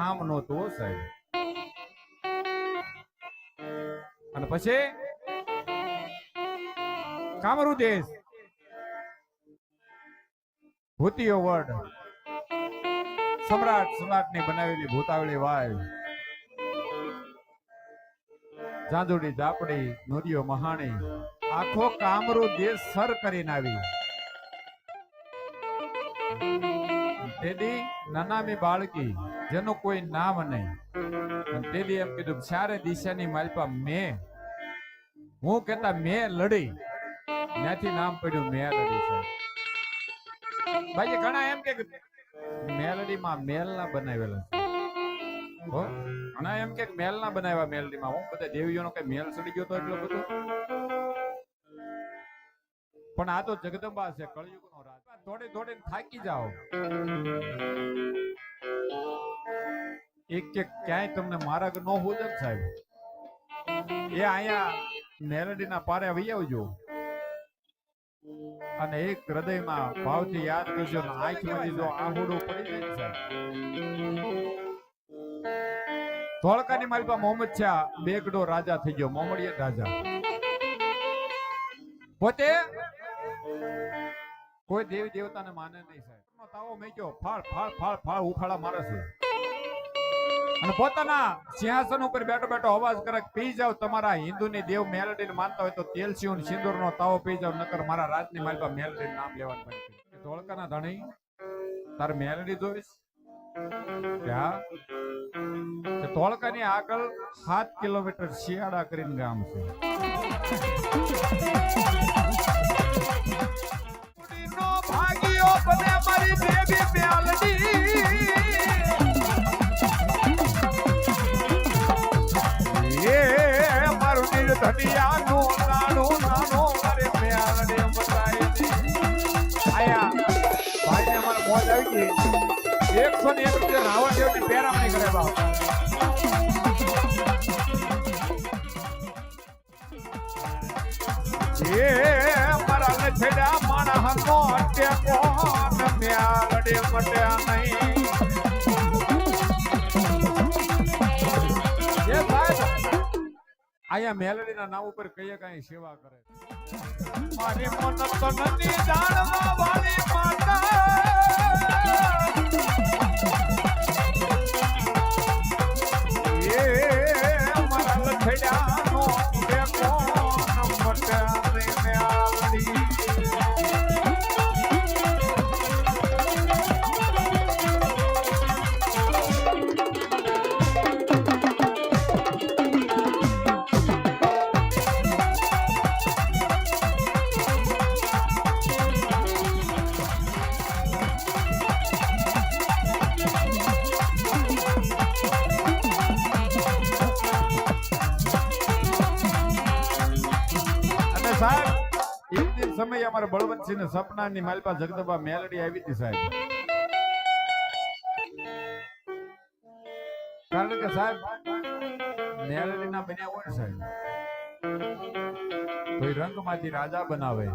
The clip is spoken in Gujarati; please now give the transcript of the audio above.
નામ નહોતું સાહેબ. અને પછી? કામરૂ દેશ. ભૂતિયો વર્ડ સમ્રાટ સમ્રાટની બનાવેલી ભૂતાવળી વાય. જાંજુડી ઝાપડી નોરીઓ મહાણી. આખો કામરૂ દેશ સર કરીને આવી. તેદી નનામી બાળકી, જેનું કોઈ નામ નહીં. તેદી એમ કીધું, ચારે દિશાની માલપા મેં. હું કેતા મેં લડી. ત્યાંથી નામ પડ્યું, મેં લડી છે. ભાઈ ઘણા એમ કે, મેલડીમાં મેલના બનાવેલા ઘણા એમ કે, મેલના બનાવ્યા મેલડીમાં. હું બધા દેવીઓનો કઈ મેલ સડી ગયો તો એટલો બધો? પણ આ તો જગદંબા છે, કળયુગનો રાજ. દોડી દોડીને થાકી જાઓ. એક કે ક્યાંય તમને માર્ગ ન હોય સાહેબ. એ અહીંયા મેલડીના પારે આવી આવજો. અને એક હૃદયમાં ભાવથી યાદ કરજો ને આંખમાંથી જો પડી જાય સાહેબ. ધોળકાની માલપા મોહમ્મદ શાહ બેગડો રાજા થઈ ગયો મોહમ્મદિયન રાજા. પોતે કોઈ દેવી દેવતાને માને નહીં સાહેબ. તાવો મેક્યો. ફાળ ફાળ ફાળ ફાળ ઉફાળા મારે છે. અને પોતાના સિંહાસન ઉપર બેઠો બેઠો અવાજ કરે પી જાવ તમારા હિન્દુની દેવ મેલડીને માનતા હોય તો તેલ સિંહ સિંદૂરનો તાવો પી જાવ નકર મારા રાજની માલપા મેલડી નામ લેવાનું બંધ ધોળકાના ધણી. તારે મેલડી જોઈશ? ત્યાં ધોળકાની આગળ સાત કિલોમીટર શિયાળા કરીને ગામ છે નો ભાગ્યો બને મારી દેવી મેલડી એ મારું નિર્ધનિયાનું નાનું નાનું મારે મેલડી બતાવી આયા ભાઈને અમારે મોજ આવી ગઈ એકસો ને એક રૂપિયા રાવણ દેવની પેરામણી કરે બાપ એ મારા લછડા માણસનો ટેકો મ્યાલડે મટ્યા નહીં એ સાહેબ આયા મેલડીના નામ ઉપર કઈ કઈ સેવા કરે મારી મન તો નથી જાણવા વાળી માતા સાહેબ, એક દિન સમય અમારા બળવંતસિંહ સપનાની માલપા જગદંબા મેલડી આવી હતી સાહેબ. કારણ કે સાહેબ મેલડી ના બન્યા હોય સાહેબ. કોઈ રંગમાંથી રાજા બનાવે.